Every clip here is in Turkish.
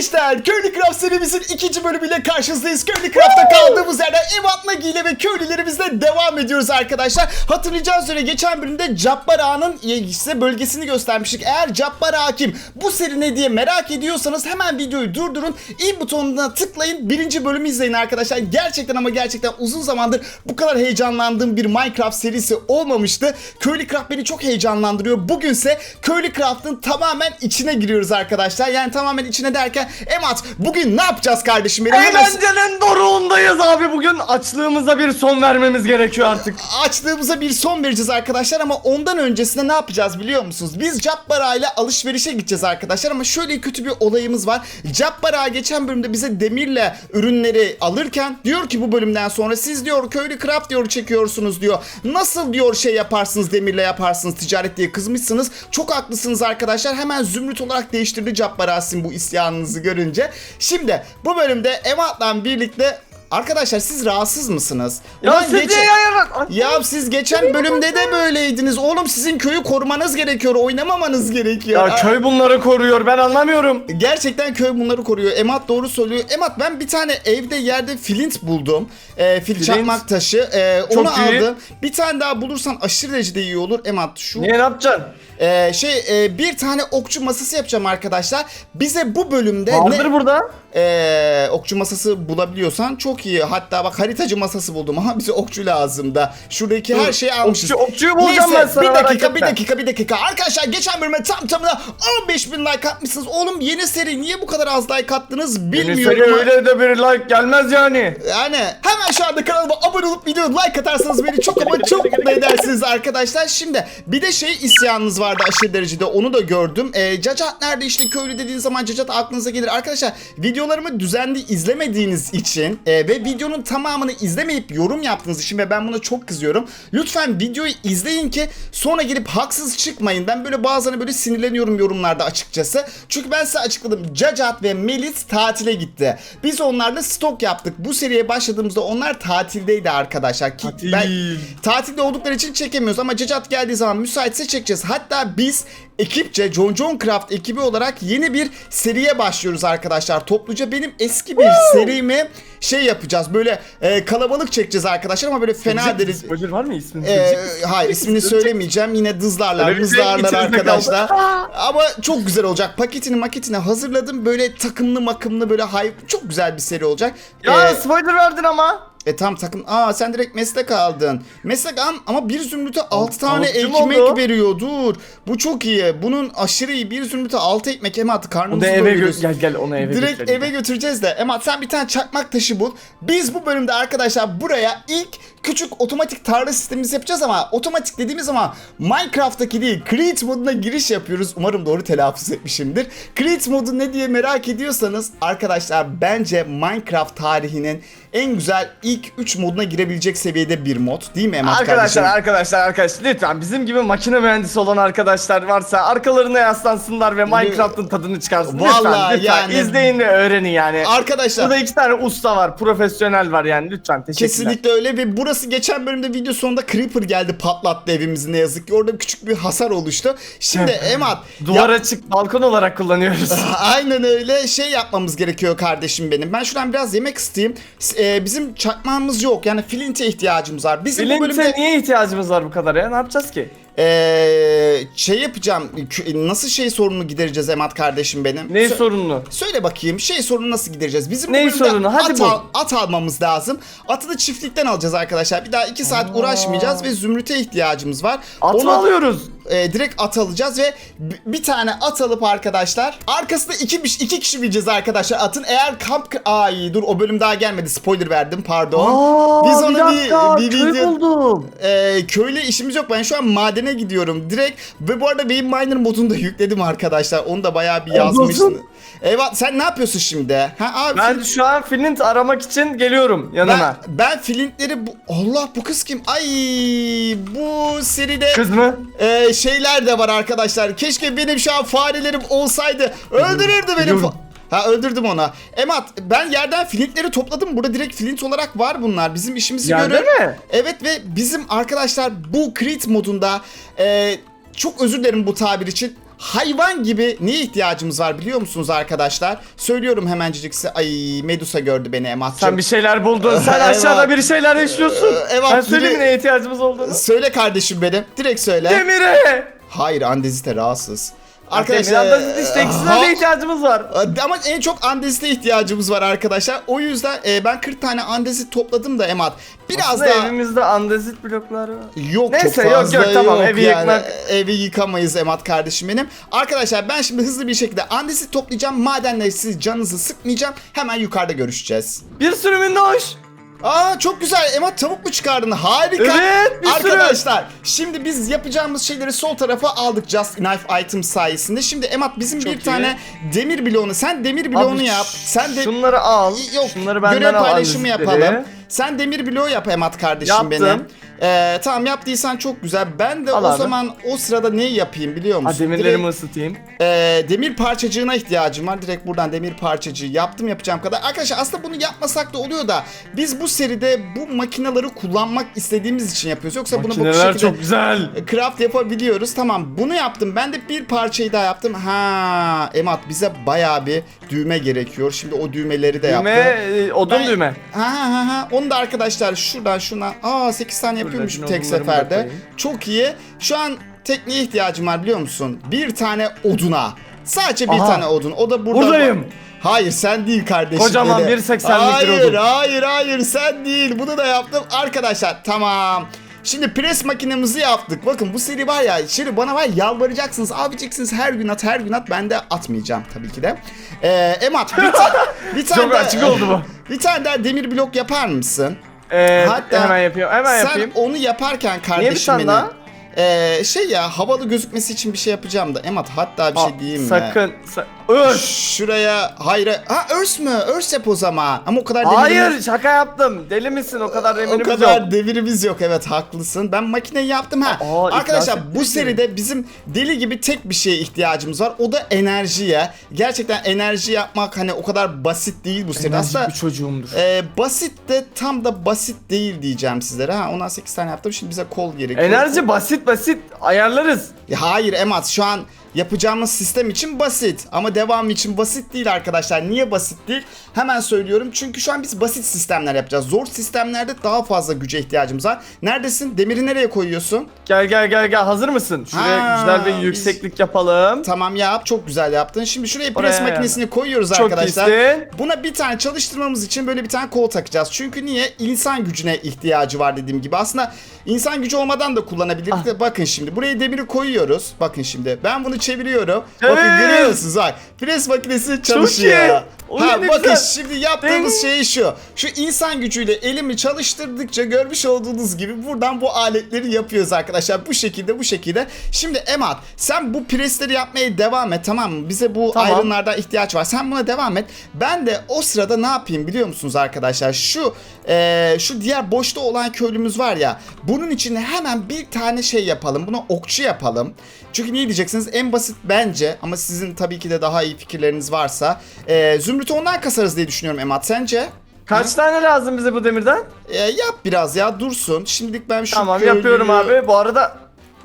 gençler, Köylü Craft serimizin ikinci bölümüyle karşınızdayız. Köylü Craft'ta kaldığımız yerden ev atma ile ve köylülerimizle devam ediyoruz arkadaşlar. Hatırlayacağınız üzere geçen bölümde Cabbar Ağa'nın size bölgesini göstermiştik. Eğer Cabbar Ağa kim, bu seri ne diye merak ediyorsanız hemen videoyu durdurun. i butonuna tıklayın. Birinci bölümü izleyin arkadaşlar. Gerçekten ama gerçekten uzun zamandır bu kadar heyecanlandığım bir Minecraft serisi olmamıştı. Köylü Craft beni çok heyecanlandırıyor. Bugünse Köylü Craft'ın tamamen içine giriyoruz arkadaşlar. Yani tamamen içine derken Emat bugün ne yapacağız kardeşim benim? Hemen Eğlencenin doruğundayız abi bugün açlığımıza bir son vermemiz gerekiyor artık. açlığımıza bir son vereceğiz arkadaşlar ama ondan öncesinde ne yapacağız biliyor musunuz? Biz Cappara ile alışverişe gideceğiz arkadaşlar ama şöyle kötü bir olayımız var. Cappara geçen bölümde bize demirle ürünleri alırken diyor ki bu bölümden sonra siz diyor köylü craft diyor çekiyorsunuz diyor. Nasıl diyor şey yaparsınız demirle yaparsınız ticaret diye kızmışsınız. Çok haklısınız arkadaşlar. Hemen zümrüt olarak değiştirdi Cappara sizin bu isyanınızı görünce. Şimdi bu bölümde Emat'la birlikte Arkadaşlar siz rahatsız mısınız? Ya Ulan siz geçen- niye yayarak? ya siz geçen bölümde de böyleydiniz. Oğlum sizin köyü korumanız gerekiyor. Oynamamanız gerekiyor. Ya köy bunları koruyor ben anlamıyorum. Gerçekten köy bunları koruyor. Emat doğru söylüyor. Emat ben bir tane evde yerde flint buldum. Ee, fil Flint. çakmak taşı. Ee, Çok onu iyi. aldım. Bir tane daha bulursan aşırı derecede iyi olur. Emat şu Niye ne yapacaksın? Ee, şey e, bir tane okçu masası yapacağım arkadaşlar. Bize bu bölümde Vardır ne burada. ee, okçu masası bulabiliyorsan çok iyi. Hatta bak haritacı masası buldum. Aha bize okçu lazım da. Şuradaki her şeyi almışız. Okçu, okçuyu bulacağım Neyse, ben sana bir dakika bir dakika bir dakika. Arkadaşlar geçen bölüme tam tamına 15 bin like atmışsınız. Oğlum yeni seri niye bu kadar az like attınız Yeni bilmiyorum. seri öyle de bir like gelmez yani. Yani hemen şu anda kanalıma abone olup videoya like atarsanız beni çok ama çok mutlu edersiniz arkadaşlar. Şimdi bir de şey isyanınız vardı aşırı derecede onu da gördüm. Ee, Cacat nerede işte köylü dediğiniz zaman Cacat aklınıza gelir. Arkadaşlar videolarımı düzenli izlemediğiniz için e, ve videonun tamamını izlemeyip yorum yaptığınız için ve ben buna çok kızıyorum. Lütfen videoyu izleyin ki sonra gelip haksız çıkmayın. Ben böyle bazen böyle sinirleniyorum yorumlarda açıkçası. Çünkü ben size açıkladım. Cacat ve Melis tatile gitti. Biz onlarla stok yaptık. Bu seriye başladığımızda onlar tatildeydi arkadaşlar. Ki Tatil. ben tatilde oldukları için çekemiyoruz ama Cacat geldiği zaman müsaitse çekeceğiz. Hatta biz ekipçe John John Craft ekibi olarak yeni bir seriye başlıyoruz arkadaşlar. Topluca benim eski bir serimi şey yapacağız. Böyle e, kalabalık çekeceğiz arkadaşlar ama böyle fena deri... Spoiler var mı ismin? Ee, hayır ismini söylemeyeceğim. Yine dızlarlar, Öyle bir şey mızlarlar arkadaşlar. Ama çok güzel olacak. Paketini maketini hazırladım. Böyle takımlı makımlı böyle hay çok güzel bir seri olacak. Ya Ee, spoiler verdin ama. E tam takım. Aa sen direkt meslek aldın. Meslek al ama bir zümrüte 6 tane altı ekmek oldu? veriyor. Dur. Bu çok iyi. Bunun aşırı iyi. Bir zümrüte 6 ekmek. Onu Karnımızı da eve gö- gel gel onu eve Direkt götürelim. eve götüreceğiz de. Emat sen bir tane çakmak taşı bul. Biz bu bölümde arkadaşlar buraya ilk küçük otomatik tarla sistemimizi yapacağız ama otomatik dediğimiz zaman Minecraft'taki değil Create moduna giriş yapıyoruz. Umarım doğru telaffuz etmişimdir. Create modu ne diye merak ediyorsanız arkadaşlar bence Minecraft tarihinin en güzel ilk 3 moduna girebilecek seviyede bir mod. Değil mi Emat Arkadaşlar kardeşim? arkadaşlar arkadaşlar lütfen bizim gibi makine mühendisi olan arkadaşlar varsa arkalarına yaslansınlar ve Minecraft'ın tadını çıkarsın. Vallahi lütfen, lütfen yani- izleyin ve öğrenin yani. Arkadaşlar Burada iki tane usta var, profesyonel var yani lütfen teşekkürler. Kesinlikle öyle ve burası geçen bölümde video sonunda Creeper geldi patlattı evimizi ne yazık ki. Orada küçük bir hasar oluştu. Şimdi Emat Duvara ya- çık balkon olarak kullanıyoruz. Aynen öyle şey yapmamız gerekiyor kardeşim benim. Ben şuradan biraz yemek isteyeyim. S- e, bizim çakmağımız yok. Yani flint'e ihtiyacımız var. Bizim bu Flint'e bölümde niye ihtiyacımız var bu kadar ya? Ne yapacağız ki? E, şey yapacağım. Nasıl şey sorununu gidereceğiz Emat kardeşim benim? Ne Sö- sorununu? Söyle bakayım şey sorunu nasıl gidereceğiz? Bizim bölümde sorunu? Hadi at, al- at almamız lazım. Atı da çiftlikten alacağız arkadaşlar. Bir daha 2 saat Aa. uğraşmayacağız ve zümrüte ihtiyacımız var. At Onu- alıyoruz? e, direkt at alacağız ve bir tane at alıp arkadaşlar arkasında iki, iki kişi bineceğiz arkadaşlar atın. Eğer kamp... Ay dur o bölüm daha gelmedi spoiler verdim pardon. Biz onu bir, bir köy video... buldum. E, köyle işimiz yok ben şu an madene gidiyorum direkt ve bu arada Beyin Miner modunu da yükledim arkadaşlar onu da bayağı bir yazmışsın. Eyvah sen ne yapıyorsun şimdi? Ha abi Ben şu an flint aramak için geliyorum ben, yanına. ben flintleri bu... Allah bu kız kim? Ay bu seride Kız mı? Ee, şeyler de var arkadaşlar. Keşke benim şu an farelerim olsaydı. Öldürürdü benim. Ha öldürdüm ona. Emat ben yerden flintleri topladım. Burada direkt flint olarak var bunlar. Bizim işimizi Yerde görür. mi? Evet ve bizim arkadaşlar bu crit modunda e, çok özür dilerim bu tabir için. hayvan gibi neye ihtiyacımız var biliyor musunuz arkadaşlar? Söylüyorum hemencik size. Ay Medusa gördü beni Emat'cığım. Sen bir şeyler buldun. Sen aşağıda bir şeyler yaşıyorsun. Ee, eyvah, Ben söyleyeyim mi neye ihtiyacımız olduğunu? Söyle kardeşim benim. Direkt söyle. Demire! Hayır andezite rahatsız. Arkadaşlar. Ha- de ihtiyacımız var. Ama en çok andezite ihtiyacımız var arkadaşlar. O yüzden e, ben 40 tane andezit topladım da Emat. Biraz Aslında daha evimizde andezit blokları var. yok Neyse, çok yok, fazla yok, tamam, evi yani. yıkmak- Evi yıkamayız Emat kardeşim benim. Arkadaşlar ben şimdi hızlı bir şekilde andezit toplayacağım. Madenle siz canınızı sıkmayacağım. Hemen yukarıda görüşeceğiz. Bir sürü minnoş. Aa çok güzel Emat tavuk mu çıkardın? Harika. Evet, bir sürü. Arkadaşlar şimdi biz yapacağımız şeyleri sol tarafa aldık Just Knife Item sayesinde. Şimdi Emat bizim Çok bir iyi. tane demir bloğunu sen demir bloğunu Abi, yap. Sen de Şunları al. Yok Şunları benden görev al paylaşımı yapalım. Sen demir bloğu yap Emat kardeşim Yaptım. benim. Ee, tamam yaptıysan çok güzel. Ben de Al o abi. zaman o sırada ne yapayım biliyor Ha musun? demirlerimi Direkt, ısıtayım. e, demir parçacığına ihtiyacım var. Direkt buradan demir parçacığı yaptım yapacağım kadar. Arkadaşlar aslında bunu yapmasak da oluyor da biz bu seride bu makineleri kullanmak istediğimiz için yapıyoruz. Yoksa bunu bu Makineler şekilde çok güzel. craft yapabiliyoruz. Tamam bunu yaptım. Ben de bir parçayı daha yaptım. Ha Emat bize bayağı bir düğme gerekiyor. Şimdi o düğmeleri de Düğme, yaptım. e, odun Ben- düğme. Ha ha ha ha. Onu da arkadaşlar şuradan şuna. Aa 8 tane yapıyormuş tek seferde. koyayım. Çok iyi. Şu an tekniğe ihtiyacım var biliyor musun? Bir tane oduna. Sadece bir Aha. tane odun. O da burada. Buradayım. Hayır sen değil kardeşim. Kocaman dedi. 1.80'lik bir Hayır odun. hayır hayır sen değil. Bunu da yaptım. Arkadaşlar tamam. Şimdi pres makinemizi yaptık. Bakın bu seri var ya, şimdi bana var ya yalvaracaksınız. Abiciksiniz her gün at, her gün at. Ben de atmayacağım tabii ki de. Ee, Emat bir, ta- bir tane Çok açık oldu bu. Bir tane daha demir blok yapar mısın? Ee, Hatta hemen yapıyorum. Hemen Sen yapayım. onu yaparken Niye bir kardeşim tane daha? ee, şey ya havalı gözükmesi için bir şey yapacağım da. Emat hatta bir Aa, şey diyeyim mi? sakın. Sa Öf. Şuraya hayır. Ha örs mü? Örs yap o zaman. Ama o kadar demirimiz- Hayır şaka yaptım. Deli misin? O kadar o kadar yok. devirimiz yok evet haklısın. Ben makineyi yaptım ha. Aa, iflas Arkadaşlar bu ettik seride bizim deli gibi tek bir şeye ihtiyacımız var. O da enerjiye. Gerçekten enerji yapmak hani o kadar basit değil bu seride. Aslında bir çocuğumdur. e, basit de tam da basit değil diyeceğim sizlere. Ha ondan 8 tane yaptım. Şimdi bize kol gerekiyor. Enerji basit basit ayarlarız. Ya Hayır Emat şu an yapacağımız sistem için basit ama devam için basit değil arkadaşlar. Niye basit değil? Hemen söylüyorum. Çünkü şu an biz basit sistemler yapacağız. Zor sistemlerde daha fazla güce ihtiyacımız var. Neredesin? Demiri nereye koyuyorsun? Gel gel gel gel hazır mısın? Şuraya Ha, güzel bir biz- yükseklik yapalım. Tamam yap. Çok güzel yaptın. Şimdi şuraya Oraya pres makinesini koyuyoruz Çok arkadaşlar. iyisin. Buna bir tane çalıştırmamız için böyle bir tane kol takacağız. Çünkü niye? İnsan gücüne ihtiyacı var dediğim gibi. Aslında insan gücü olmadan da kullanabilirdik Ah. de bakın şimdi. Buraya demiri koyuyoruz. Bakın şimdi. Ben bunu çeviriyorum. Bakın Evet. görüyor musunuz? Bak. Pres makinesi çalışıyor. iyi. Ha bakın güzel. şimdi yaptığımız şey şu. Şu insan gücüyle elimi çalıştırdıkça görmüş olduğunuz gibi buradan bu aletleri yapıyoruz arkadaşlar. Bu şekilde bu şekilde. Şimdi Emat sen bu presleri yapmaya devam et tamam mı? Bize bu Tamam. ayrımlardan ihtiyaç var. Sen buna devam et. Ben de o sırada ne yapayım biliyor musunuz arkadaşlar? Şu eee, şu diğer boşta olan köylümüz var ya. Bunun için hemen bir tane şey yapalım. Buna okçu yapalım. Çünkü niye diyeceksiniz? En basit bence ama sizin tabii ki de daha iyi fikirleriniz varsa. eee Zümrüt'ü ondan kasarız diye düşünüyorum Emat. Sence? Kaç tane lazım bize bu demirden? Eee, yap biraz ya dursun. Şimdilik ben şu Tamam köylüyü- yapıyorum abi. Bu arada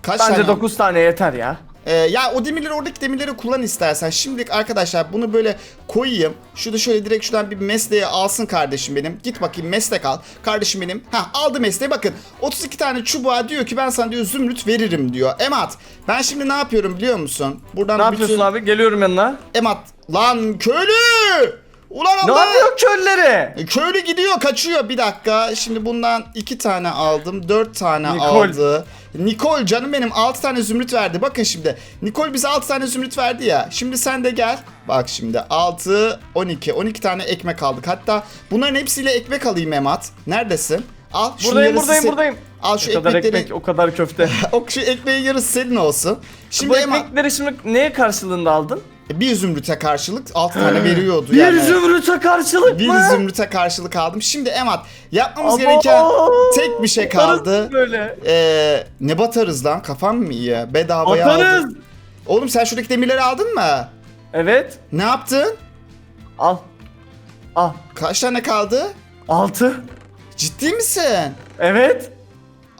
Kaç bence tane? 9 tane yeter ya. Ee, ya o demirleri oradaki demirleri kullan istersen. Şimdilik arkadaşlar bunu böyle koyayım. Şurada şöyle direkt şuradan bir mesleği alsın kardeşim benim. Git bakayım meslek al. Kardeşim benim. Ha aldı mesleği bakın. 32 tane çubuğa diyor ki ben sana diyor zümrüt veririm diyor. Emat ben şimdi ne yapıyorum biliyor musun? Buradan Ne yapıyorsun abi? Geliyorum yanına. Emat lan köylü! Ulan Ne Allah! yapıyor kölleri? E, Köylü gidiyor kaçıyor bir dakika. Şimdi bundan iki tane aldım. Dört tane Nikol. aldı. Nikol canım benim altı tane zümrüt verdi. Bakın şimdi. Nikol bize altı tane zümrüt verdi ya. Şimdi sen de gel. Bak şimdi 6, 12. 12 tane ekmek aldık. Hatta bunların hepsiyle ekmek alayım Emat. Neredesin? Al. şunun Buradayım yarısı buradayım se- buradayım. Al şu o kadar ekmekleri. ekmek, o kadar köfte. O şu ekmeğin yarısı senin olsun. Şimdi bu Emat ekmekleri şimdi neye karşılığında aldın? Bir zümrüte karşılık 6 tane veriyordu Bir yani. zümrüte karşılık Bir mı? zümrüte karşılık aldım. Şimdi Emat yapmamız Abo! gereken tek bir şey Batarız kaldı. Böyle. Ee, ne batarız lan? Kafam mı iyi? Bedavaya Batarız. aldım. Oğlum sen şuradaki demirleri aldın mı? Evet. Ne yaptın? Al. Al. Kaç tane kaldı? 6. Ciddi misin? Evet.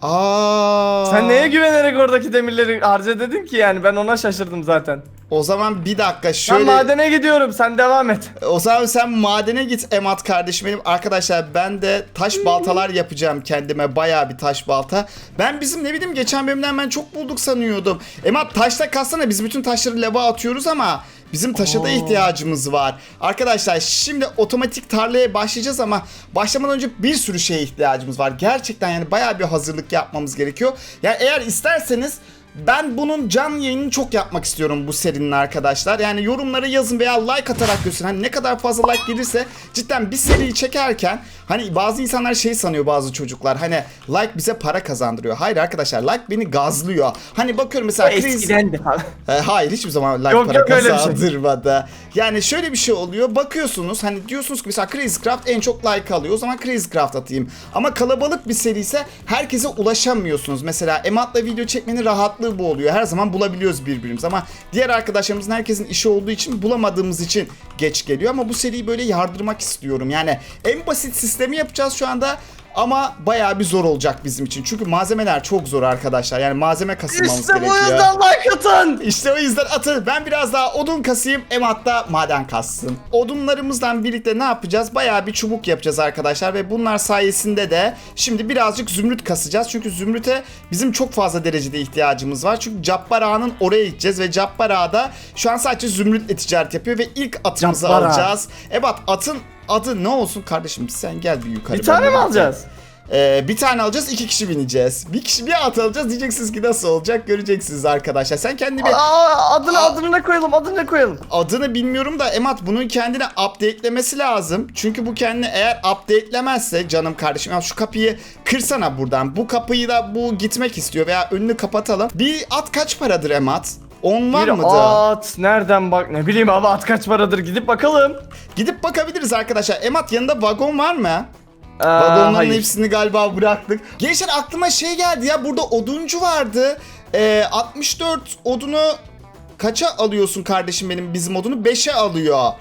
Aa. Sen neye güvenerek oradaki demirleri harca dedin ki yani ben ona şaşırdım zaten. O zaman bir dakika Ben şöyle. madene gidiyorum sen devam et. O zaman sen madene git Emat kardeşim benim. Arkadaşlar ben de taş baltalar yapacağım kendime. Bayağı bir taş balta. Ben bizim ne bileyim geçen bölümden ben çok bulduk sanıyordum. Emat taşta kalsana biz bütün taşları lava atıyoruz ama bizim taşa da ihtiyacımız var. Arkadaşlar şimdi otomatik tarlaya başlayacağız ama başlamadan önce bir sürü şeye ihtiyacımız var. Gerçekten yani bayağı bir hazırlık yapmamız gerekiyor. Yani eğer isterseniz ben bunun canlı yayınını çok yapmak istiyorum bu serinin arkadaşlar. Yani yorumlara yazın veya like atarak gösterin. Hani ne kadar fazla like gelirse cidden bir seriyi çekerken hani bazı insanlar şey sanıyor bazı çocuklar. Hani like bize para kazandırıyor. Hayır arkadaşlar like beni gazlıyor. Hani bakıyorum mesela Chris... Eskiden de falan. E, hayır hiçbir zaman like Yok, para yok, şey. kazandırmadı. Yani şöyle bir şey oluyor. Bakıyorsunuz hani diyorsunuz ki mesela Crazy Craft en çok like alıyor. O zaman Crazy Craft atayım. Ama kalabalık bir seri ise herkese ulaşamıyorsunuz. Mesela Emat'la video çekmenin rahatlığı bu oluyor. Her zaman bulabiliyoruz birbirimizi ama diğer arkadaşlarımızın herkesin işi olduğu için bulamadığımız için geç geliyor. Ama bu seriyi böyle yardırmak istiyorum. Yani en basit sistemi yapacağız şu anda. Ama bayağı bir zor olacak bizim için. Çünkü malzemeler çok zor arkadaşlar. Yani malzeme kasılmamız İşte gerekiyor. bu yüzden like atın. İşte o yüzden atın. Ben biraz daha odun kasayım. Emat da maden kassın. Odunlarımızdan birlikte ne yapacağız? Bayağı bir çubuk yapacağız arkadaşlar. Ve bunlar sayesinde de şimdi birazcık zümrüt kasacağız. Çünkü zümrüte bizim çok fazla derecede ihtiyacımız var. Çünkü Cabbar Ağa'nın oraya gideceğiz. Ve Cabbar Ağa da şu an sadece zümrütle ticaret yapıyor. Ve ilk atımızı Cabbar alacağız. Evet atın adı ne olsun kardeşim? Sen gel bir yukarı. Bir tane mi alacağız? Ee, bir tane alacağız, iki kişi bineceğiz. Bir kişi bir at alacağız diyeceksiniz ki nasıl olacak göreceksiniz arkadaşlar. Sen kendi bir Aa, adını Aa. adını ne koyalım adını ne koyalım? adını bilmiyorum da Emat bunun kendine update'lemesi lazım. Çünkü bu kendini eğer update'lemezse canım kardeşim ya şu kapıyı kırsana buradan. Bu kapıyı da bu gitmek istiyor veya önünü kapatalım. Bir at kaç paradır Emat? 10 var Bir mıdı? at nereden bak ne bileyim abi at kaç paradır gidip bakalım. Gidip bakabiliriz arkadaşlar. Emat yanında vagon var mı? Ee, Vagonların hayır. hepsini galiba bıraktık. Gençler aklıma şey geldi ya burada oduncu vardı. Ee, 64 odunu kaça alıyorsun kardeşim benim bizim odunu? 5'e alıyor.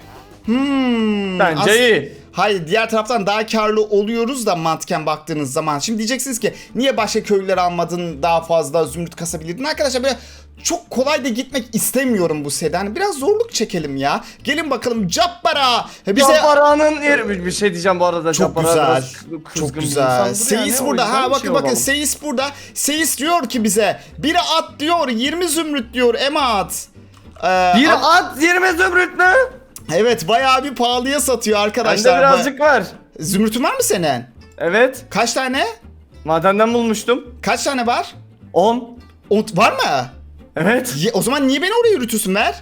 Hmm. Bence as- iyi. Hayır diğer taraftan daha karlı oluyoruz da mantıken baktığınız zaman. Şimdi diyeceksiniz ki niye başka köylüler almadın daha fazla zümrüt kasabilirdin? Arkadaşlar böyle çok kolay da gitmek istemiyorum bu seriden. Hani biraz zorluk çekelim ya. Gelin bakalım Cappara. Bize Cabbara'nın yeri bir- şey diyeceğim bu arada. çok Cappara güzel. Çok güzel. Seyis yani, burada. Ha bakın şey bakın. Seyis burada. Seyis diyor ki bize biri at diyor 20 zümrüt diyor Emat. Ee, Bir at- at 20 zümrüt mü? evet bayağı bir pahalıya satıyor Bende arkadaşlar. birazcık var. Zümrütün var mı senin? Evet. Kaç tane? Madenden bulmuştum. Kaç tane var? 10. O, var mı? Evet. Ye- o zaman niye beni oraya yürütüyorsun ver?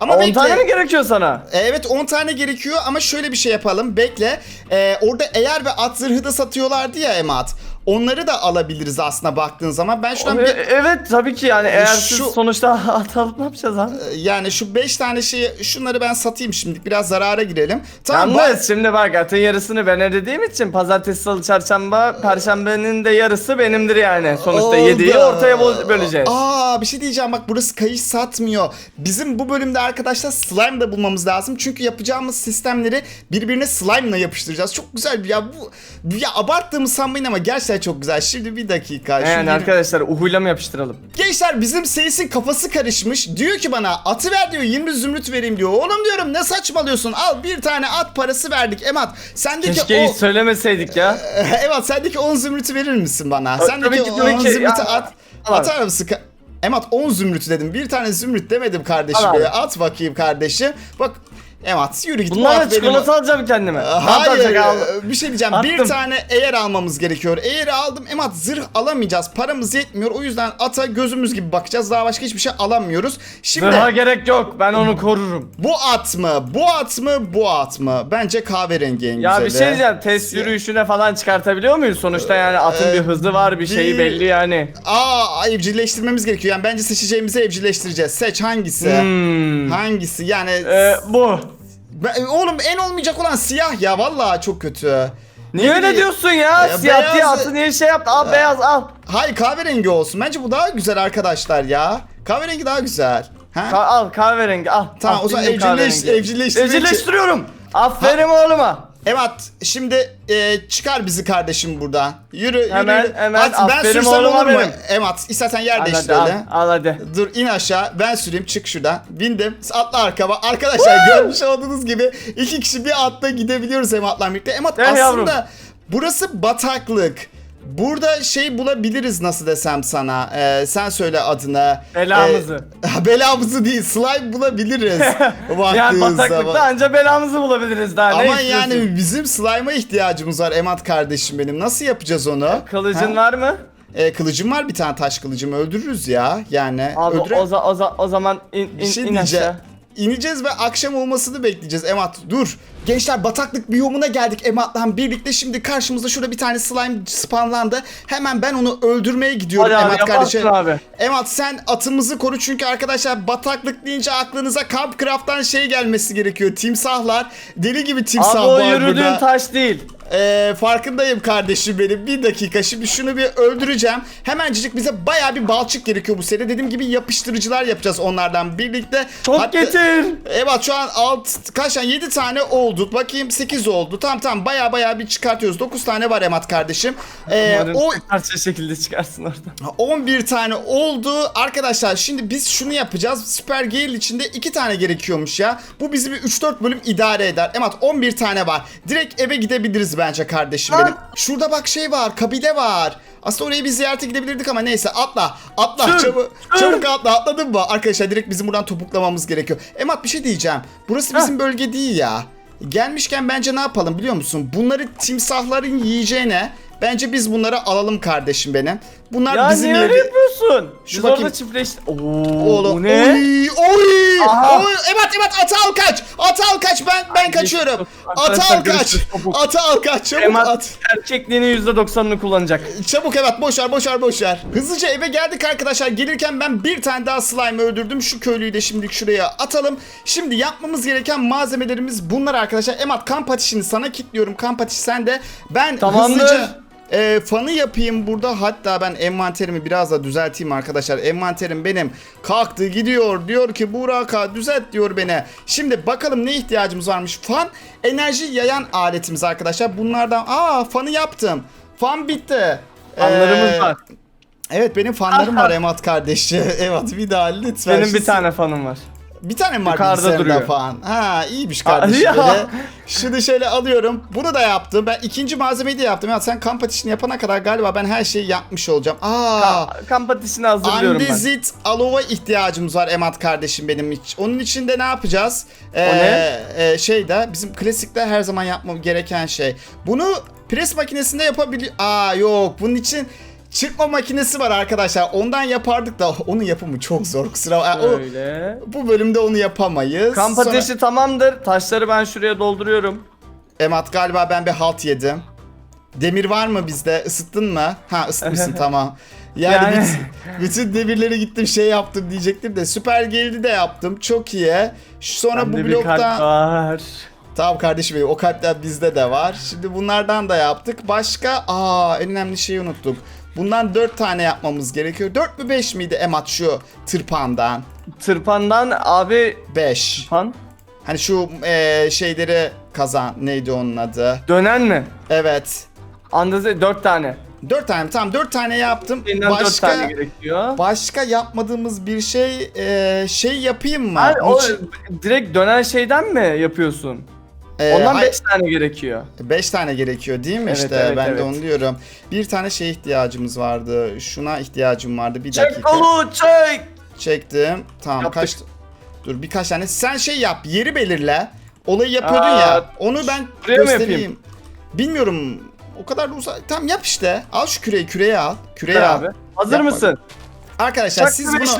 Ama 10 bekle. tane mi gerekiyor sana? Evet 10 tane gerekiyor ama şöyle bir şey yapalım. Bekle. Ee, orada eğer ve at zırhı da satıyorlardı ya Emat. Onları da alabiliriz aslında baktığın zaman. Ben şuradan bir... Evet tabii ki yani eğer Şu- siz sonuçta at alıp ne yapacağız abi? Yani şu 5 tane şeyi şunları ben satayım şimdi biraz zarara girelim. Tamam bak- Yalnız şimdi bak atın yarısını ben ödediğim için pazartesi, salı, çarşamba, perşembenin de yarısı benimdir yani. Sonuçta Oldu. 7'yi ortaya böl- böleceğiz. Aa bir şey diyeceğim bak burası kayış satmıyor. Bizim bu bölümde arkadaşlar slime da bulmamız lazım. Çünkü yapacağımız sistemleri birbirine slime ile yapıştıracağız. Çok güzel ya bu ya abarttığımı sanmayın ama gerçekten çok güzel. Şimdi bir dakika. Yani yeni- arkadaşlar uhuyla mı yapıştıralım? Gençler bizim Seyis'in kafası karışmış. Diyor ki bana atı ver diyor 20 zümrüt vereyim diyor. Oğlum diyorum ne saçmalıyorsun al bir tane at parası verdik. Emat sendeki Keşke o... hiç söylemeseydik ya. evet sendeki 10 zümrütü verir misin bana? Sendeki ki, 10 tabii ki. zümrütü Ya, at. al abi. Atar mısın? Ka- Emat 10 zümrütü dedim. Bir tane zümrüt demedim kardeşim. Al abi. Böyle At bakayım kardeşim. Bak Emat yürü git. bu Bunlarla çikolata alacağım kendime. Hayır al. bir şey diyeceğim. Bir Attım. tane eğer almamız gerekiyor. Eğer aldım Emat zırh alamayacağız. Paramız yetmiyor. O yüzden ata gözümüz gibi bakacağız. Daha başka hiçbir şey alamıyoruz. Şimdi Zırha gerek yok. Ben onu korurum. bu at mı? Bu at mı? Bu at mı? Bence kahverengi en Ya bir güzeli. şey diyeceğim. Test yürüyüşüne falan çıkartabiliyor muyuz? Sonuçta yani atın Ee, bir hızı var, bir şeyi bir- belli yani. Aa evcilleştirmemiz gerekiyor. Yani bence seçeceğimizi evcilleştireceğiz. Seç hangisi? Hmm. Hangisi? Yani Ee, bu. Ben- oğlum en olmayacak olan siyah ya. Vallahi çok kötü. Niye öyle bileyim. diyorsun ya? Ya Siyah diye beyaz- atı niye şey yaptı? Al beyaz al. Hayır kahverengi olsun. Bence bu daha güzel arkadaşlar ya. Kahverengi daha güzel. Ha? Ka- al kahverengi al. Tamam, Al, o zaman bildim evcilleş- kahverengi. evcilleştirmek için- Evcilleştiriyorum. Aferin oğluma. Evet şimdi e, çıkar bizi kardeşim buradan. Yürü yürü. Hemen, yürü. hemen. Hadi, ben Aferin sürsem oğluma olur mu? Evet istersen yer Al hadi değiştir al, öyle. al hadi. Dur in aşağı ben süreyim çık şuradan. Bindim atla arkama. Arkadaşlar görmüş olduğunuz gibi iki kişi bir atla gidebiliyoruz Emat'la birlikte. Emat Gel aslında yavrum. burası bataklık. Burada şey bulabiliriz nasıl desem sana. Ee, sen söyle adını. Belamızı. Ee, belamızı değil slime bulabiliriz. Yani bataklıkta zaman. anca belamızı bulabiliriz daha ne Ama istiyorsun? yani bizim slime'a ihtiyacımız var Emat kardeşim benim. Nasıl yapacağız onu? Kılıcın Ha? var mı? Ee, kılıcım var bir tane taş kılıcım öldürürüz ya. Yani Abi öldüre- o, za- o, za- o zaman in, bir in, şey in diyeceğim. aşağı. İneceğiz ve akşam olmasını bekleyeceğiz Emat. Dur. Gençler bataklık biyomuna geldik Emat'la birlikte. Şimdi karşımızda şurada bir tane slime spawnlandı. Hemen ben onu öldürmeye gidiyorum Hadi abi Emat kardeşim. abi. Emat sen atımızı koru çünkü arkadaşlar bataklık deyince aklınıza Campcraft'tan şey gelmesi gerekiyor. Timsahlar. Deli gibi timsah Abi o var yürüdüğün burada. taş değil. Ee, farkındayım kardeşim benim. Bir dakika şimdi şunu bir öldüreceğim. Hemencik bize baya bir balçık gerekiyor bu sene. Dediğim gibi yapıştırıcılar yapacağız onlardan birlikte. Çok Hatta- getir. Evet şu an alt kaç tane 7 tane oldu. Bakayım 8 oldu. Tamam tamam baya baya bir çıkartıyoruz. 9 tane var Emat kardeşim. Ee, Umarım o parça şekilde çıkarsın oradan. 11 tane oldu. Arkadaşlar şimdi biz şunu yapacağız. Süper Gale içinde 2 tane gerekiyormuş ya. Bu bizi bir 3-4 bölüm idare eder. Evet 11 tane var. Direkt eve gidebiliriz bence kardeşim benim. Şurada bak şey var. Kabile var. Aslında oraya bir ziyarete gidebilirdik ama neyse atla. Atla çabuk. sür. Çabuk atla. Atladın mı? Arkadaşlar direkt bizim buradan topuklamamız gerekiyor. Emat bir şey diyeceğim. Burası bizim bölge değil ya. Gelmişken bence ne yapalım biliyor musun? Bunları timsahların yiyeceğine bence biz bunları alalım kardeşim benim. Bunlar Ya bizim niye öyle yerde... yapıyorsun? Şu Biz bakayım. orada çiftleş... Oo, Oğlum bu ne? oy oy! Aha. oy evet evet ata al kaç. Ata al kaç ben ben kaçıyorum. Ata al kaç. ata al kaç çabuk Emat at. erkekliğinin %90'ını kullanacak. çabuk evet boş ver boş ver boş ver. Hızlıca eve geldik arkadaşlar. Gelirken ben bir tane daha slime öldürdüm. Şu köylüyü de şimdilik şuraya atalım. Şimdi yapmamız gereken malzemelerimiz bunlar arkadaşlar. Emat kamp ateşini sana kilitliyorum. Kamp ateşi sen de ben Tamamdır. hızlıca e, fanı yapayım burada. Hatta ben envanterimi biraz da düzelteyim arkadaşlar. Envanterim benim kalktı gidiyor. Diyor ki Burak'a düzelt diyor beni. Şimdi bakalım ne ihtiyacımız varmış. Fan enerji yayan aletimiz arkadaşlar. Bunlardan aa fanı yaptım. Fan bitti. Anlarımız Ee, var. Evet benim fanlarım var Emat kardeşi. evet bir daha lütfen. Benim bir tane fanım var. Bir tane mi var Yukarıda bilgisayarında duruyor. falan? Ha iyiymiş kardeşim ya. böyle. Şunu şöyle alıyorum. Bunu da yaptım. Ben ikinci malzemeyi de yaptım. Ya sen kamp ateşini yapana kadar galiba ben her şeyi yapmış olacağım. Aa. Ka- kamp ateşini hazırlıyorum ben. Andezit alova ihtiyacımız var Emat kardeşim benim hiç. Onun için de ne yapacağız? Ee, ne? e, şey de bizim klasikte her zaman yapmam gereken şey. Bunu pres makinesinde yapabiliyor. Aa yok bunun için çırpma makinesi var arkadaşlar. Ondan yapardık da onun yapımı çok zor. Kusura bakma. O- bu bölümde onu yapamayız. Kamp Sonra- ateşi tamamdır. Taşları ben şuraya dolduruyorum. Emat galiba ben bir halt yedim. Demir var mı bizde? Isıttın mı? Ha ısıtmışsın tamam. Yani, Yani- bütün, bütün demirleri gittim şey yaptım diyecektim de süper geldi de yaptım. Çok iyi. Sonra Bende bu bir kalp blokta var. tamam kardeşim benim o kalpler bizde de var. Şimdi bunlardan da yaptık. Başka aa en önemli şeyi unuttuk. Bundan 4 tane yapmamız gerekiyor. 4 mü 5 miydi Emat şu tırpandan? Tırpandan abi 5. pan Hani şu eee, şeyleri kazan neydi onun adı? dönen mi? Evet. Andaze 4 tane. Dört tane tamam dört tane yaptım. Elinden 4 Başka tane gerekiyor. başka yapmadığımız bir şey e, şey yapayım mı? Hayır, o direkt dönen şeyden mi yapıyorsun? E, Ondan hay- 5 tane gerekiyor. beş tane gerekiyor değil mi Evet, işte evet, ben de evet. onu diyorum. Bir tane şey ihtiyacımız vardı. Şuna ihtiyacım vardı. Bir Çek dakika. kolu çek. Çektim. Tamam Yaptık. kaç Dur birkaç tane. Sen şey yap. Yeri belirle. Olayı yapıyordun Aa, ya. Onu ben göstereyim. Bilmiyorum. O kadar da uzak. Tamam yap işte. Al şu küreyi, küreği al. Küreği Ver al. abi. Hazır Yapma. mısın? Arkadaşlar Çak siz bunu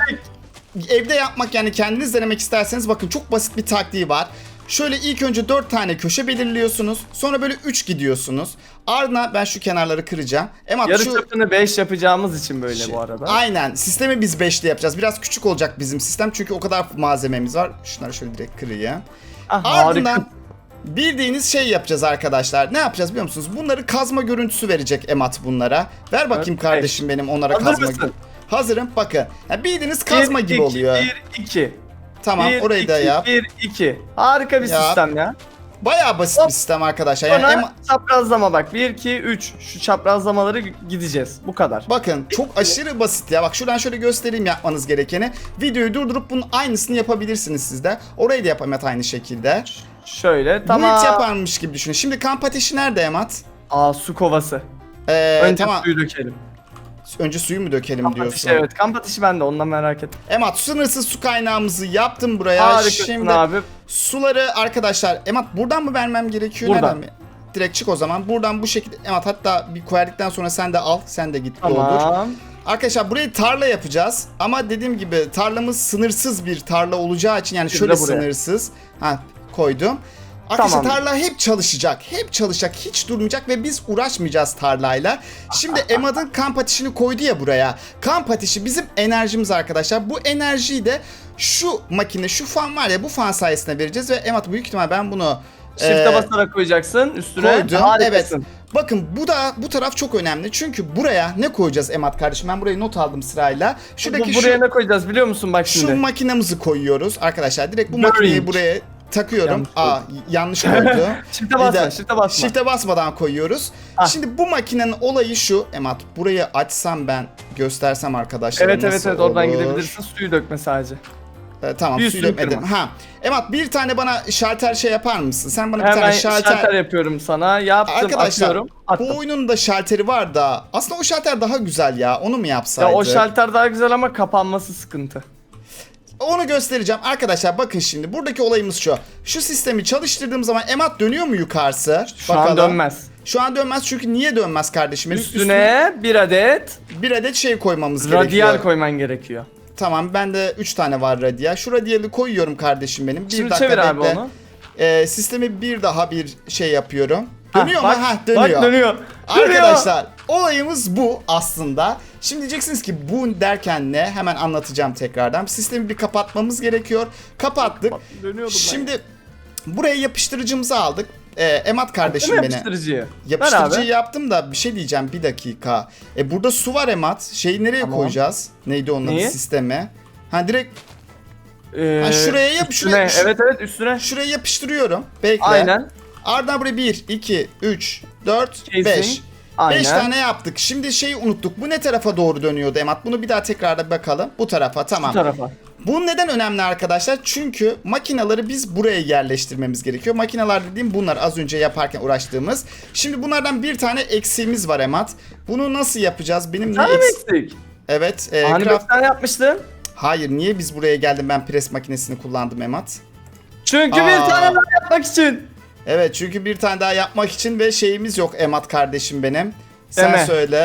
evde yapmak yani kendiniz denemek isterseniz bakın çok basit bir taktiği var. Şöyle ilk önce 4 tane köşe belirliyorsunuz. Sonra böyle 3 gidiyorsunuz. Ardına ben şu kenarları kıracağım. Emat Yarı şu çapını 5 yapacağımız için böyle bu arada. Aynen. Sistemi biz 5'li yapacağız. Biraz küçük olacak bizim sistem çünkü o kadar malzememiz var. Şunları şöyle direkt kırayım. Ah, Ardından harika. bildiğiniz şey yapacağız arkadaşlar. Ne yapacağız biliyor musunuz? Bunları kazma görüntüsü verecek Emat bunlara. Ver bakayım Evet. kardeşim benim onlara Hazır kazma mısın? Hazırım. Bakın. Ya bildiğiniz kazma Bir, gibi iki, oluyor. Bir, iki. Tamam bir, orayı da iki, yap. Bir, iki. Harika bir Yap. sistem ya. Bayağı basit bir sistem arkadaşlar. Yani Sonra em- çaprazlama bak. 1, 2, 3. Şu çaprazlamaları gideceğiz. Bu kadar. Bakın çok aşırı basit ya. Bak şuradan şöyle göstereyim yapmanız gerekeni. Videoyu durdurup bunun aynısını yapabilirsiniz siz de. Orayı da yapam Emat aynı şekilde. Şöyle Tamam. Build yaparmış gibi düşünün. Şimdi kamp ateşi nerede Emat? Aa su kovası. Ee, Önce tamam. suyu dökelim. Önce suyu mu dökelim Kamp diyorsun? ateşi evet. Kamp ateşi bende ondan merak etme. Emat sınırsız su kaynağımızı yaptım buraya. Harikasın Şimdi abi. suları arkadaşlar Emat buradan mı vermem gerekiyor? Buradan. Nereden mi? Direkt çık o zaman. Buradan bu şekilde Emat hatta bir koyardikten sonra sen de al. Sen de git doldur. Tamam. Arkadaşlar burayı tarla yapacağız. Ama dediğim gibi tarlamız sınırsız bir tarla olacağı için yani Şimdi şöyle buraya. sınırsız. Ha koydum. Arkadaşlar Tamam. tarla hep çalışacak. Hep çalışacak. Hiç durmayacak ve biz uğraşmayacağız tarlayla. Şimdi Emad'ın kamp ateşini koydu ya buraya. Kamp ateşi bizim enerjimiz arkadaşlar. Bu enerjiyi de şu makine, şu fan var ya bu fan sayesinde vereceğiz ve Emad büyük ihtimal ben bunu Shift'e e, basarak koyacaksın üstüne. koydum. Evet. Harikasın. Bakın bu da bu taraf çok önemli. Çünkü buraya ne koyacağız Emad kardeşim? Ben burayı not aldım sırayla. Bu, Şuradaki buraya şu, ne koyacağız biliyor musun bak şu şimdi. makinamızı koyuyoruz arkadaşlar. Direkt bu Bearing. makineyi buraya takıyorum. Yanlış Aa yanlış oldu. Shift'e basma, de- shift'e basma. Shift'e basmadan koyuyoruz. Ah. Şimdi bu makinenin olayı şu. Emad burayı açsam ben göstersem arkadaşlar Evet evet nasıl evet oradan olur? gidebilirsin suyu dökme sadece. Ee, tamam Bir suyu suyu dökmedim. kırma. Ha. Emad bir tane bana şalter şey yapar mısın? Sen bana bir Hemen tane şalter... şalter... yapıyorum sana. Yaptım Arkadaşlar atıyorum. Attım. bu oyunun da şalteri var da aslında o şalter daha güzel ya. Onu mu Ya yapsaydık? o şalter daha güzel ama kapanması sıkıntı. Onu göstereceğim. Arkadaşlar bakın şimdi buradaki olayımız şu. Şu sistemi çalıştırdığım zaman emat dönüyor mu yukarısı? Şu an dönmez. Şu an dönmez çünkü niye dönmez kardeşim? Benim Üstüne bir adet bir adet şey koymamız gerekiyor. radyal koyman gerekiyor. Tamam bende 3 tane var radyal. Şu radyali koyuyorum kardeşim benim. Bir Şimdi dakika çevir abi bekle. onu. Ee, sistemi bir daha bir şey yapıyorum. Dönüyor mu? bak, Ha dönüyor. Bak dönüyor. Arkadaşlar olayımız bu aslında. Şimdi diyeceksiniz ki bu derken ne? Hemen anlatacağım tekrardan. Sistemi bir kapatmamız gerekiyor. Kapattık. Bak, dönüyordu ben. Şimdi buraya yapıştırıcımızı aldık. Ee, Emat kardeşim beni. yapıştırıcıyı? Yapıştırıcıyı Ver abi. yaptım da bir şey diyeceğim bir dakika. E burada su var Emat. Şeyi nereye Tamam. koyacağız? Neydi onun adı Neyi? sisteme? Ha direkt Ee, Ha, şuraya yap, üstüne, şuraya- şu- Evet evet üstüne. şuraya yapıştırıyorum. Bekle. Aynen. Ardından buraya 1, 2, 3, 4, Casing. 5. Aynen. 5 tane yaptık. Şimdi şeyi unuttuk. Bu ne tarafa doğru dönüyordu Emat? Bunu bir daha tekrar da bakalım. Bu tarafa tamam. Bu tarafa. Bu neden önemli arkadaşlar? Çünkü makinaları biz buraya yerleştirmemiz gerekiyor. Makinalar dediğim bunlar az önce yaparken uğraştığımız. Şimdi bunlardan bir tane eksiğimiz var Emat. Bunu nasıl yapacağız? Benim ne Tane mi eks- eksik? Evet. e, Hani craft- tane yapmıştın. Hayır niye biz buraya geldim ben pres makinesini kullandım Emat? Çünkü Aa. bir tane daha yapmak için. Evet çünkü bir tane daha yapmak için ve şeyimiz yok Emat kardeşim benim. Sen Deme. söyle.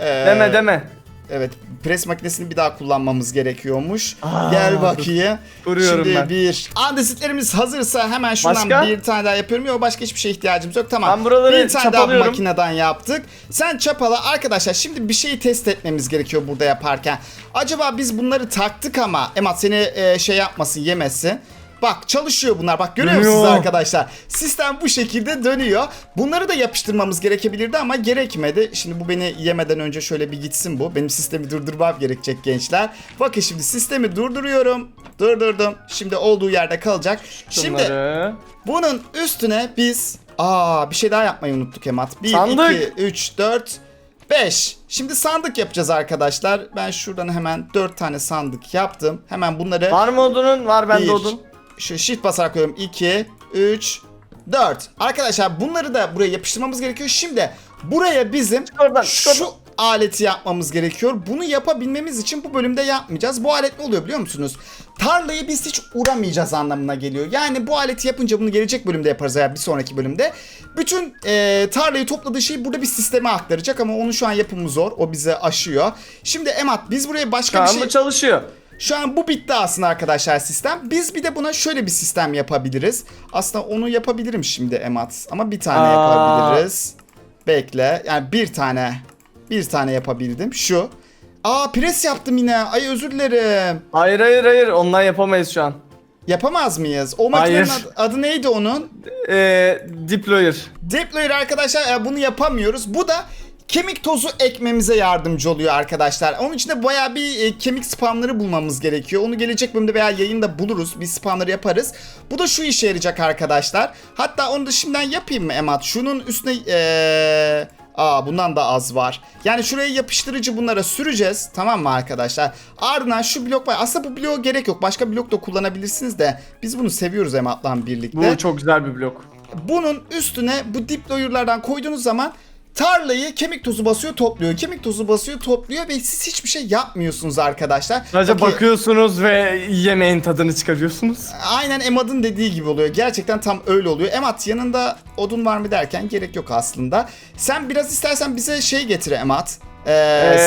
e, Deme deme. Evet pres makinesini bir daha kullanmamız gerekiyormuş. Aa, Gel bakayım. Kuruyorum Şimdi ben. bir andesitlerimiz hazırsa hemen şundan Başka? bir tane daha yapıyorum. Yok başka hiçbir şeye ihtiyacımız yok. Tamam. Ben buraları bir tane daha çapalıyorum. makineden yaptık. Sen çapala arkadaşlar şimdi bir şeyi test etmemiz gerekiyor burada yaparken. Acaba biz bunları taktık ama Emat seni e, şey yapmasın yemesin. Bak çalışıyor bunlar. Bak görüyor musunuz Dönüyor. arkadaşlar? Sistem bu şekilde dönüyor. Bunları da yapıştırmamız gerekebilirdi ama gerekmedi. Şimdi bu beni yemeden önce şöyle bir gitsin bu. Benim sistemi durdurmam gerekecek gençler. Bakın şimdi sistemi durduruyorum. Durdurdum. Şimdi olduğu yerde kalacak. Şimdi bunun üstüne biz Aa bir şey daha yapmayı unuttuk Emat. 1, Sandık. 2, 3, 4, 5. Şimdi sandık yapacağız arkadaşlar. Ben şuradan hemen 4 tane sandık yaptım. Hemen bunları Var mı odunun? Var bende bir, odun. Şu shift basarak koyuyorum. 2, 3, 4. Arkadaşlar bunları da buraya yapıştırmamız gerekiyor. Şimdi buraya bizim oradan, çık şu aleti yapmamız gerekiyor. Bunu yapabilmemiz için bu bölümde yapmayacağız. Bu alet ne oluyor biliyor musunuz? Tarlayı biz hiç uğramayacağız anlamına geliyor. Yani bu aleti yapınca bunu gelecek bölümde yaparız veya bir sonraki bölümde. Bütün e, tarlayı topladığı şeyi burada bir sisteme aktaracak ama onun şu an yapımı zor. O bize aşıyor. Şimdi Emat biz buraya başka Şu bir şey... çalışıyor. Şu an bu bitti aslında arkadaşlar sistem. Biz bir de buna şöyle bir sistem yapabiliriz. Aslında onu yapabilirim şimdi Emat. Ama bir tane Aa. yapabiliriz. Bekle. Yani bir tane. Bir tane yapabildim. Şu. Aa pres yaptım yine. Ay özür dilerim. Hayır hayır hayır ondan yapamayız şu an. Yapamaz mıyız? O makinenin Hayır. adı, adı neydi onun? Ee, deployer. Deployer arkadaşlar e, bunu yapamıyoruz. Bu da kemik tozu ekmemize yardımcı oluyor arkadaşlar. Onun için de bayağı bir e, kemik spamları bulmamız gerekiyor. Onu gelecek bölümde veya yayında buluruz. Biz spamları yaparız. Bu da şu işe yarayacak arkadaşlar. Hatta onu da şimdiden yapayım mı Emat? Şunun üstüne... Ee... Aa bundan da az var. Yani şuraya yapıştırıcı bunlara süreceğiz. Tamam mı arkadaşlar? Ardından şu blok var. Aslında bu bloğa gerek yok. Başka blok da kullanabilirsiniz de. Biz bunu seviyoruz Emat'la birlikte. Bu çok güzel bir blok. Bunun üstüne bu dip lawyer'lardan koyduğunuz zaman tarlayı kemik tozu basıyor topluyor. Kemik tozu basıyor topluyor ve siz hiçbir şey yapmıyorsunuz arkadaşlar. Sadece Okey, bakıyorsunuz ve yemeğin tadını çıkarıyorsunuz. Aynen Emad'ın dediği gibi oluyor. Gerçekten tam öyle oluyor. Emad yanında odun var mı derken gerek yok aslında. Sen biraz istersen bize şey getir Emad. Ee,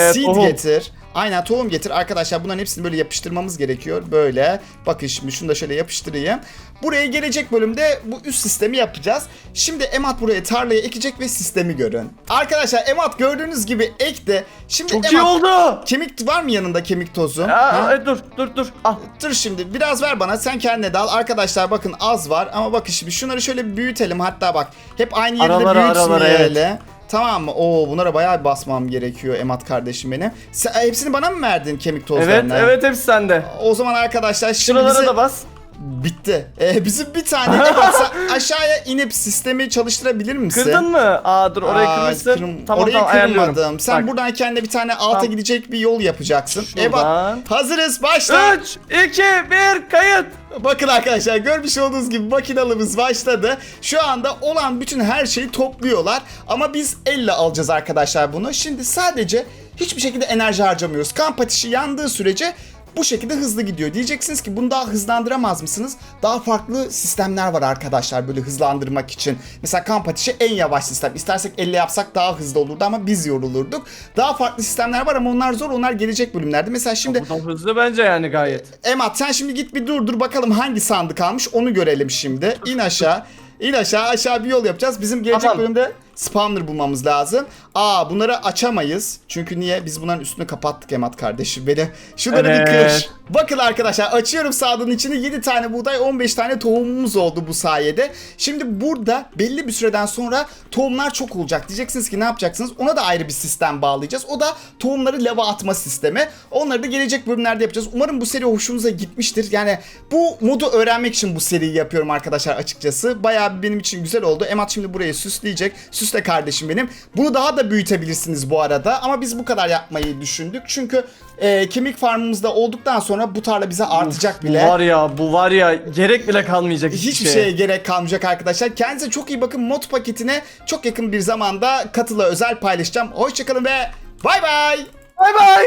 Ee, seed tohum. getir. Aynen tohum getir. Arkadaşlar bunların hepsini böyle yapıştırmamız gerekiyor. Böyle. Bakın şimdi şunu da şöyle yapıştırayım. Buraya gelecek bölümde bu üst sistemi yapacağız. Şimdi Emad buraya tarlaya ekecek ve sistemi görün. Arkadaşlar Emad gördüğünüz gibi ekti. Şimdi Çok iyi Emad, oldu. Kemik var mı yanında kemik tozu? Aa, Ha? e, dur dur dur. Ah. Dur şimdi biraz ver bana sen kendine de al. Arkadaşlar bakın az var ama bakın şimdi şunları şöyle büyütelim. Hatta bak hep aynı yerinde Aralara, aralara, büyütmeyelim. Tamam mı? Oo bunlara bayağı bir basmam gerekiyor Emat kardeşim benim. Sen, hepsini bana mı verdin kemik Evet tozlarını? evet hepsi sende. O zaman arkadaşlar şimdi Şuralara bize- da bas. Bitti. Ee, bizim bir tane Emat sen aşağıya inip sistemi çalıştırabilir misin? Kırdın mı? Aa dur orayı Aa, kırmışsın. kırm- Tamam orayı tamam ayarlıyorum. kırmadım. Sen Bak, buradan kendine bir tane alta Tamam. gidecek bir yol yapacaksın. Şuradan. Ebat hazırız başla. 3, 2, 1 kayıt. Bakın arkadaşlar görmüş olduğunuz gibi makinalımız başladı. Şu anda olan bütün her şeyi topluyorlar. Ama biz elle alacağız arkadaşlar bunu. Şimdi sadece hiçbir şekilde enerji harcamıyoruz. Kamp ateşi yandığı sürece bu şekilde hızlı gidiyor. Diyeceksiniz ki bunu daha hızlandıramaz mısınız? Daha farklı sistemler var arkadaşlar böyle hızlandırmak için. Mesela kamp ateşi en yavaş sistem. İstersek elle yapsak daha hızlı olurdu ama biz yorulurduk. Daha farklı sistemler var ama onlar zor. Onlar gelecek bölümlerde. Mesela şimdi Bu da hızlı bence yani gayet. Emat sen şimdi git bir dur dur bakalım hangi sandık almış onu görelim şimdi. İn aşağı. İn aşağı aşağı bir yol yapacağız. Bizim gelecek Tamam. bölümde spawner bulmamız lazım. Aa bunları açamayız. Çünkü niye? Biz bunların üstünü kapattık Emat kardeşim. Beni şunları bir Evet. kır. Bakın arkadaşlar açıyorum sağdığın içine 7 tane buğday 15 tane tohumumuz oldu bu sayede. Şimdi burada belli bir süreden sonra tohumlar çok olacak. Diyeceksiniz ki ne yapacaksınız? Ona da ayrı bir sistem bağlayacağız. O da tohumları lava atma sistemi. Onları da gelecek bölümlerde yapacağız. Umarım bu seri hoşunuza gitmiştir. Yani bu modu öğrenmek için bu seriyi yapıyorum arkadaşlar açıkçası. Bayağı bir benim için güzel oldu. Emat şimdi burayı süsleyecek. Süsle kardeşim benim. Bunu daha da büyütebilirsiniz bu arada. Ama biz bu kadar yapmayı düşündük. Çünkü e, kemik farmımızda olduktan sonra bu tarla bize artacak bile. Bu var ya bu var ya gerek bile kalmayacak hiçbir, Hiçbir şeye. şeye gerek kalmayacak arkadaşlar. Kendinize çok iyi bakın. Mod paketine çok yakın bir zamanda katıla özel paylaşacağım. Hoşçakalın ve bay bay. Bay bay.